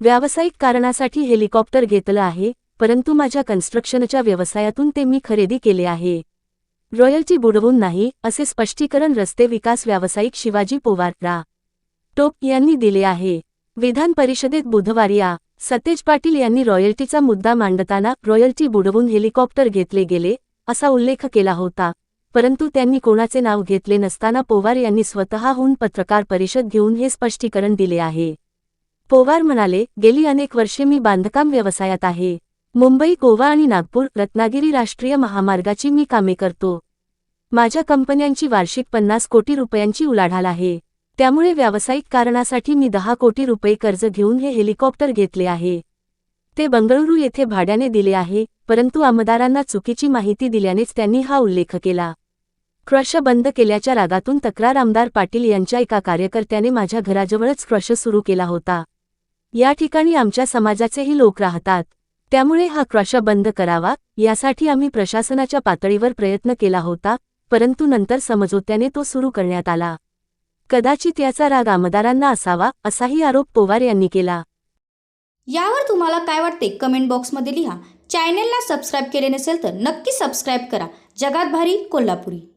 व्यावसायिक कारणासाठी हेलिकॉप्टर घेतलं आहे परंतु माझ्या कन्स्ट्रक्शनच्या व्यवसायातून ते मी खरेदी केले आहे. रॉयल्टी बुडवून नाही असे स्पष्टीकरण रस्ते विकास व्यावसायिक शिवाजी पोवार टोप यांनी दिले आहे. विधान परिषदेत बुधवारी आ. सतेज पाटील यांनी रॉयल्टीचा मुद्दा मांडताना रॉयल्टी बुडवून हेलिकॉप्टर घेतले गेले असा उल्लेख केला होता. परंतु त्यांनी कोणाचे नाव घेतले नसताना पोवार यांनी स्वतःहून पत्रकार परिषद घेऊन हे स्पष्टीकरण दिले आहे. पोवार म्हणाले गेली अनेक वर्षे मी बांधकाम व्यवसायात आहे. मुंबई गोवा आणि नागपूर रत्नागिरी राष्ट्रीय महामार्गाची मी कामे करतो. माझ्या कंपन्यांची वार्षिक पन्नास कोटी रुपयांची उलाढाल आहे. त्यामुळे व्यावसायिक कारणासाठी मी दहा कोटी रुपये कर्ज घेऊन हे हेलिकॉप्टर घेतले आहे. ते बंगळुरू येथे भाड्याने दिले आहे परंतु आमदारांना चुकीची माहिती दिल्यानेच त्यांनी हा उल्लेख केला. क्रश बंद केल्याच्या रागातून तक्रार आमदार पाटील यांच्या एका कार्यकर्त्याने माझ्या घराजवळच क्रश सुरू केला होता. या ठिकाणी आमच्या समाजाचेही लोक राहतात. त्यामुळे हा क्रशा बंद करावा यासाठी आम्ही प्रशासनाच्या पातळीवर प्रयत्न केला होता परंतु नंतर समजोत्याने तो सुरू करण्यात आला. कदाचित याचा राग आमदारांना असावा असाही आरोप पोवार यांनी केला. यावर तुम्हाला काय वाटते कमेंट बॉक्समध्ये लिहा. चॅनेलला सबस्क्राईब केले नसेल तर नक्की सबस्क्राईब करा. जगात भारी कोल्हापुरी.